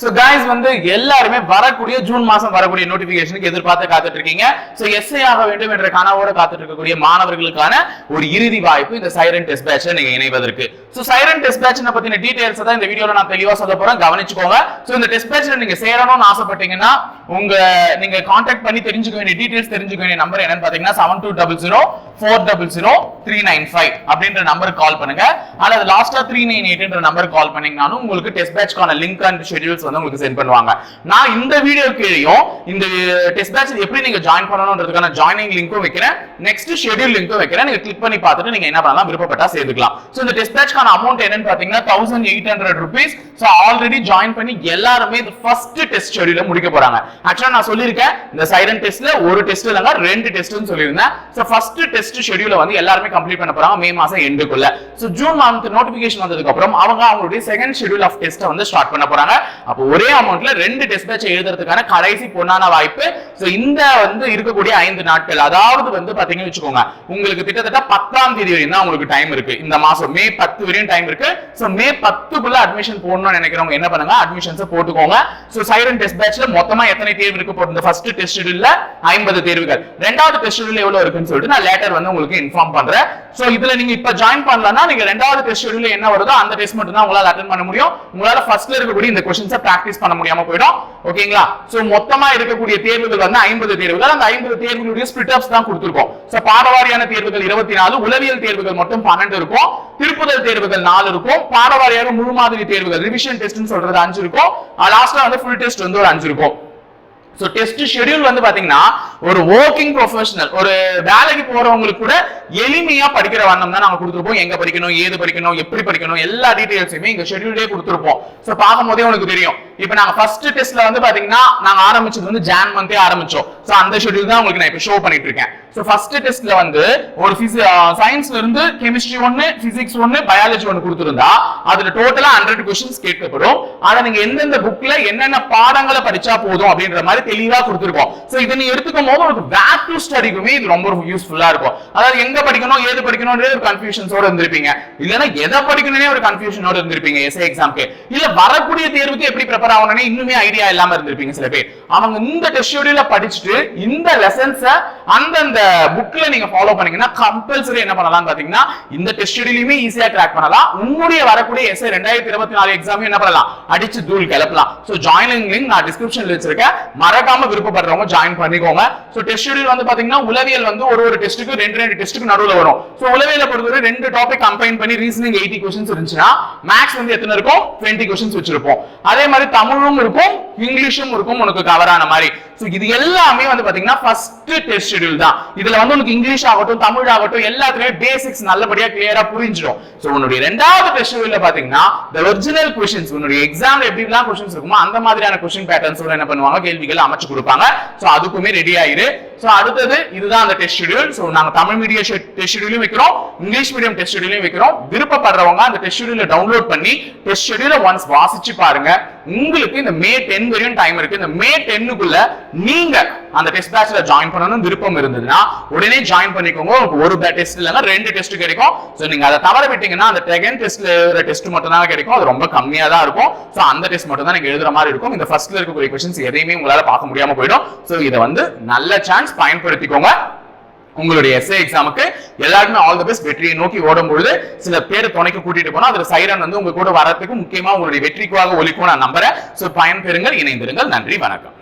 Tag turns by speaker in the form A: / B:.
A: So guys வந்து எல்லாருமே வரக்கூடிய ஜூன் மாசம் வரக்கூடிய நோட்டிபிகேஷனுக்கு எதிர்பார்த்து காத்துட்டு இருக்கீங்க சோ எஸ்ஐ ஆக வேண்டும் என்ற கனவோட காத்துட்டு இருக்கக்கூடிய மாணவர்களுக்கான ஒரு இறுதி வாய்ப்பு இந்த சைரன் டெஸ்ட் பேட்ச் நீங்க இணைவதற்கு. சோ சைரன் டெஸ்ட் பேட்ச் பத்தின டீடைல்ஸ் தான் இந்த வீடியோல நான் தெளிவா சொல்ல போறேன். கவனிச்சுக்கோங்க. சோ இந்த டெஸ்ட் பேட்ச்ல நீங்க சேரணும்னு ஆசைப்பட்டீங்கன்னா உங்க நீங்க கான்டாக்ட் பண்ணி தெரிஞ்சுக்க வேண்டிய டீடைல்ஸ் தெரிஞ்சுக்க வேண்டிய நம்பர் என்னன்னு பாத்தீங்கன்னா seven two double zero four double zero three nine five அப்படின்ற நம்பருக்கு கால் பண்ணுங்க. அல்லது லாஸ்டா த்ரீ நைன் எயிட்ன்ற நம்பருக்கு கால் பண்ணீங்கன்னாலும் உங்களுக்கு டெஸ்ட் பேட்ச்க்கான லிங்க் அண்ட் ஷெட்யூல்ஸ் வந்து உங்களுக்கு சென்ட் பண்ணுவாங்க. நான் இந்த வீடியோ கீழேயும் இந்த டெஸ்ட் பேட்ச் எப்படி நீங்க ஜாயின் பண்ணணும்ன்றதுக்கான ஜாயினிங் லிங்க்கும் வைக்கிறேன். நெக்ஸ்ட் ஷெட்யூல் லிங்க்கும் வைக்கிறேன். நீங்க கிளிக் பண்ணி பார்த்துட்டு நீங்க என்ன பண்ணலாம் விருப்பப்பட்டா சேர்த்துக்கலாம். ஸோ இந்த டெஸ்ட் பேட்ச்க்கான அமௌண்ட் என்னன்னு பாத்தீங்கன்னா thousand eight hundred rupees so already join பண்ணி எல்லாருமே இது ஃபர்ஸ்ட் டெஸ்ட் ஷெட்யூல முடிக்க போறாங்க. ஆக்சுவலா நான் சொல்லியிருக்கேன் இந்த சைரன் டெஸ்ட்ல ஒரு டெஸ்ட் இல்லைங்க ரெண்டு டெஸ்ட்னு சொல்லியிருந்தேன். ஸோ ஃபர்ஸ்ட் டெஸ்ட் ஷெட்யூல வந்து எல்லாருமே கம்ப்ளீட் பண்ண போறாங்க மே மாசம் எண்டுக்குள்ள ஸோ ஜூன் மந்த் நோட்டிபிகேஷன் வந்ததுக்கு அப்புறம் அவங்க அவங்களுடைய செகண்ட் ஷெட்யூல் ஆஃப் டெஸ்ட்டை வந்து ஸ்டார்ட் பண்ண போறாங்க. அப்போ ஒரே அமௌண்ட்ல ரெண்டு டெஸ்ட் பேட்ச் எழுதுறதுக்கான கடைசி பொண்ணான வாய்ப்பு ஸோ இந்த வந்து இருக்கக்கூடிய ஐந்து நாட்கள் அதாவது வந்து பாத்தீங்கன்னு வச்சுக்கோங்க உங்களுக்கு கிட்டத்தட்ட பத்தாம் தேதி வரையும் தான் உங்களுக்கு டைம் இருக்கு. இந்த மாசம் மே பத்து வரையும் டைம் இருக்கு. ஸோ மே பத்துக்குள்ள அட்மிஷன் போடணும்னு நினைக்கிறவங்க என்ன பண்ணுங்க? அட்மிஷன்ஸ் போட்டுக்கோங்க. ஸோ சைரன் டெஸ்ட் பேட்ச்ல மொத்தமா எத்தனை தேர்வு இருக்கு போட்டு இந்த ஃபர்ஸ்ட் டெஸ்ட் ஷெடியூல்ல ஐம்பது தேர்வுகள். ரெண்டாவது டெஸ்ட் ஷெடியூல் எவ்வளவு இருக்குன்னு சொல்லிட்டு நான் லேட்டர் வந்து உங்களுக்கு இன்ஃபார்ம் பண்றேன். ஸோ இதுல நீங்க இப்ப ஜாயின் பண்ணலன்னா நீங்க ரெண்டாவது டெஸ்ட் ஷெடியூல் என்ன வருதோ அந்த டெஸ்ட் மட்டும் தான் உங்களால அட்டன் பண்ண முடியும். உங்களால ஃபர்ஸ்ட்ல இருக்கக்கூடிய இந்த கொஸ்டின்ஸை பிராக்டிஸ் பண்ண முடியாம போயிடும். ஓகேங்களா சோ மொத்தமா இருக்கக்கூடிய தேர்வுகள் வந்து ஐம்பது தேர்வுகள். அந்த ஐம்பது தேர்வுகளுடைய ஸ்பிளிட் அப்ஸ் தான் கொடுத்துருக்கோம். சோ பாடவாரியான தேர்வுகள் இருபத்தி நாலு உளவியல் தேர்வுகள் மட்டும் பன்னெண்டு இருக்கும். திருப்புதல் தேர்வுகள் நாலு இருக்கும். பாடவாரியாக முழு மாதிரி தேர்வுகள் ரிவிஷன் டெஸ்ட்னு சொல்றது அஞ்சு இருக்கும். லாஸ்ட்ல வந்து ஃபுல் டெஸ்ட் வந்து ஒரு அஞ்சு இருக்கும். ஸோ டெஸ்ட் ஷெட்யூல் வந்து பாத்தீங்கன்னா ஒரு ஒர்க்கிங் ப்ரொஃபஷனல் ஒரு வேலைக்கு போறவங்களுக்கு கூட எளிமையா படிக்கிற வண்ணம் தான் நாங்க கொடுத்துருப்போம். எங்க படிக்கணும் ஏது படிக்கணும் எப்படி படிக்கணும் எல்லா டீடைல்ஸுமே இங்க ஷெட்யூலே கொடுத்துருப்போம். ஸோ பார்க்கும் போதே உனக்கு தெரியும். இப்போ நாங்க ஃபர்ஸ்ட் டெஸ்ட்ல வந்து பாத்தீங்கன்னா நாங்க ஆரம்பிச்சது வந்து ஜான் மந்தே ஆரம்பிச்சோம். ஸோ அந்த ஷெட்யூல் தான் உங்களுக்கு நான் இப்போ ஷோ பண்ணிட்டு இருக்கேன். சோ ஃபர்ஸ்ட் டெஸ்ட்ல வந்து ஒரு சயின்ஸ்ல இருந்து கெமிஸ்ட்ரி ஒன்னு பிசிக்ஸ் ஒன்னு பயாலஜி ஒன்னு கொடுத்துருந்தா அதுல டோட்டலா ஹண்ட்ரட் கொஸ்டின்ஸ் கேட்கப்படும். அதை நீங்க எந்தெந்த புக்ல என்னென்ன பாடங்களை படிச்சா போதும் அப்படின்ற மாதிரி தெளிவா கொடுத்துருக்கோம். சோ இதை நீ எடுத்துக்கும் போது உனக்கு பேக் டு ஸ்டடிக்குமே இது ரொம்ப யூஸ்ஃபுல்லா இருக்கும். அதாவது எங்க படிக்கணும் ஏது படிக்கணும்ன்றது ஒரு கன்ஃபியூஷன்ஸோட இருந்திருப்பீங்க. இல்லைன்னா எதை படிக்கணும்னே ஒரு கன்ஃபியூஷனோட இருந்திருப்பீங்க எஸ்ஏ எக்ஸாம்க்கு இல்ல வரக்கூடிய தேர்வுக்கு எப்படி ப்ரிப்பேர் ஆகணும்னு இன்னுமே ஐடியா இல்லாம இருந்திருப்பீங்க சில பேர். அவங்க இந்த டெஸ்ட் ஷெடியூல படிச்சுட்டு இந்த லெசன்ஸ அந்தந்த புக்ல நீங்க ஃபாலோ பண்ணீங்கன்னா கம்பல்சரி என்ன பண்ணலாம் பாத்தீங்கன்னா இந்த டெஸ்ட் ஷெடியூலையுமே ஈஸியா ட்ராக் பண்ணலாம். உங்களுடைய வரக்கூடிய எஸ்ஐ ரெண்டாயிரத்தி இருபத்தி நாலு எக்ஸாம் என்ன பண்ணலாம்? அடிச்சு தூள் கிளப்பலாம். சோ ஜாயினிங் லிங்க் நான் டிஸ்கிரிப்ஷன்ல வச்சிருக்கேன். மறக்காம விருப்பப்படுறவங்க ஜாயின் பண்ணிக்கோங்க. சோ டெஸ்ட் ஷெடியூல் வந்து பாத்தீங்கன்னா உளவியல் வந்து ஒரு ஒரு டெஸ்ட்டுக்கு ரெண்டு ரெண்டு டெஸ்ட்டுக்கு நடுவில் வரும். சோ உளவியல பொறுத்தவரை ரெண்டு டாபிக் கம்பைன் பண்ணி ரீசனிங் எயிட்டி கொஸ்டின்ஸ் இருந்துச்சுன்னா மேக்ஸ் வந்து எத்தனை இருக்கும்? டுவெண்ட்டி கொஸ்டின்ஸ் வச்சிருப்போம். அதே மாதிரி தமிழும் இருக்கும் இங்கிலீஷும் இருக்கும் உனக்கு கவர் ஆன மாதிரி இது எல்லாமே வந்து பாத்தீங்கன்னா ஃபர்ஸ்ட் டெஸ்ட் ஷெட்யூல் தான். இதுல வந்து உனக்கு இங்கிலீஷ் ஆகட்டும் தமிழ் ஆகட்டும் எல்லாத்துலயுமே பேசிக்ஸ் நல்லபடியா கிளியரா புரிஞ்சிடும். சோ உன்னுடைய ரெண்டாவது டெஸ்ட் ஷெடியூல்ல பாத்தீங்கன்னா ஒரிஜினல் கொஸ்டின்ஸ் உன்னுடைய எக்ஸாம்ல எப்படி எல்லாம் கொஸ்டின்ஸ் இருக்குமோ அந்த மாதிரியான கொஸ்டின் பேட்டர்ன்ஸோட என்ன பண்ணுவாங்க கேள்விகள் அமைச்சு கொடுப்பாங்க. சோ அதுக்குமே ரெடி ஆயிரு. சோ அடுத்தது இதுதான் அந்த டெஸ்ட் ஷெடியூல் சோ நாங்க தமிழ் மீடியம் டெஸ்ட் ஷெடியூலையும் வைக்கிறோம் இங்கிலீஷ் மீடியம் டெஸ்ட் ஷெடியூலையும் வைக்கிறோம். விருப்பப்படுறவங்க அந்த டெஸ்ட் ஷெட்யூல டவுன்லோட் பண்ணி டெஸ்ட் ஷெட்யூல ஒன்ஸ் வாசிச்சு பாருங்க. உங்களுக்கு இந்த மே டென் வரையும் டைம் இருக்கு. இந்த மே டென்னுக்குள்ள நீங்க அந்த டெஸ்ட் பேட்ச்ல ஜாயின் பண்ணணும் விருப்பம் இருந்ததுன்னா உடனே ஜாயின் பண்ணிக்கோங்க. உங்களுக்கு ஒரு டெஸ்ட் இல்லைன்னா ரெண்டு டெஸ்ட் கிடைக்கும். ஸோ நீங்க அதை தவற விட்டீங்கன்னா அந்த செகண்ட் டெஸ்ட்ல எழுதுற டெஸ்ட் மட்டும் தான் கிடைக்கும். அது ரொம்ப கம்மியா தான் இருக்கும். சோ அந்த டெஸ்ட் மட்டும் தான் நீங்க எழுதுற மாதிரி இருக்கும். இந்த ஃபர்ஸ்ட்ல இருக்கக்கூடிய கொஸ்டின்ஸ் எதையுமே உங்களால பார்க்க முடியாம போயிடும். சோ இதை வந்து நல்ல சான்ஸ் பயன்படுத்திக்கோங்க. உங்களுடைய எஸ்ஏ எக்ஸாமுக்கு எல்லாருமே ஆல் த பெஸ்ட் வெற்றியை நோக்கி ஓடும் பொழுது சில பேர் துணைக்கு கூட்டிட்டு போனா அதுல சைரன் வந்து உங்க கூட வரதுக்கு முக்கியமா உங்களுடைய வெற்றிக்காக ஒலிக்கும் நான் நம்புறேன். சோ பயன்பெறுங்கள் இணைந்திருங்கள். நன்றி வணக்கம்.